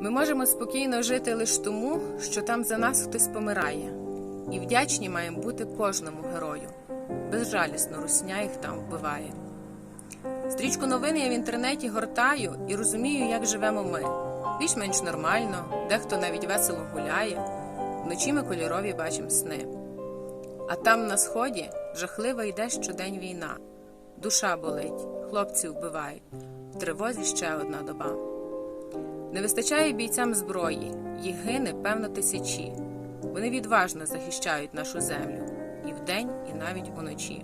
Ми можемо спокійно жити лише тому, що там за нас хтось помирає, і вдячні маємо бути кожному герою. Безжалісно русня їх там вбиває. Стрічку новин я в інтернеті гортаю і розумію, як живемо ми. Більш-менш нормально, дехто навіть весело гуляє. Вночі ми кольорові бачимо сни. А там на сході жахлива йде щодень війна. Душа болить, хлопці вбивають. В тривозі ще одна доба. Не вистачає бійцям зброї, їх гине певно тисячі. Вони відважно захищають нашу землю і вдень, і навіть уночі.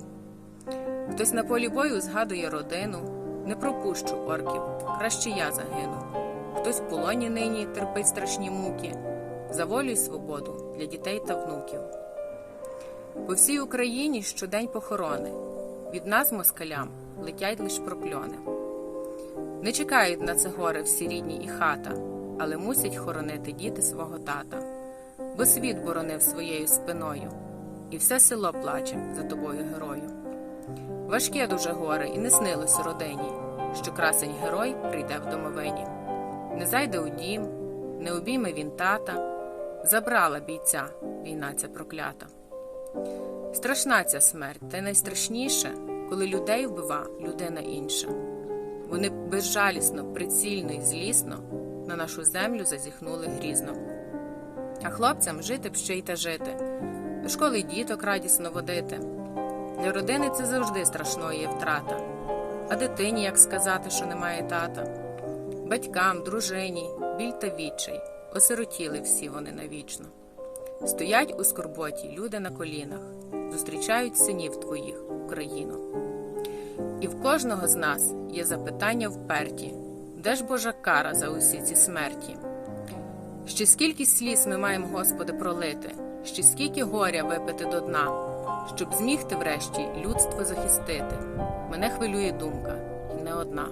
Хтось на полі бою згадує родину, не пропущу орків, краще я загину. Хтось в полоні нині терпить страшні муки, за волю й свободу для дітей та внуків. По всій Україні щодень похорони. Від нас, москалям, летять лиш прокльони. Не чекають на це горе всі рідні і хата, але мусять хоронити діти свого тата, бо світ боронив своєю спиною, і все село плаче за тобою, герою. Важке дуже горе, і не снилось родині, що красень герой прийде в домовині. Не зайде у дім, не обійме він тата, забрала бійця війна ця проклята. Страшна ця смерть, та й найстрашніше, коли людей вбива людина інша. Вони безжалісно, прицільно і злісно на нашу землю зазіхнули грізно. А хлопцям жити б ще й та жити, до школи діток радісно водити. Для родини це завжди страшною є втрата. А дитині як сказати, що немає тата. Батькам, дружині, біль та відчай, осиротіли всі вони навічно. Стоять у скорботі люди на колінах, зустрічають синів твоїх, Україну. І в кожного з нас є запитання вперті, де ж Божа кара за усі ці смерті? Ще скільки сліз ми маємо, Господи, пролити, ще скільки горя випити до дна, щоб зміг ти врешті людство захистити. Мене хвилює думка, і не одна.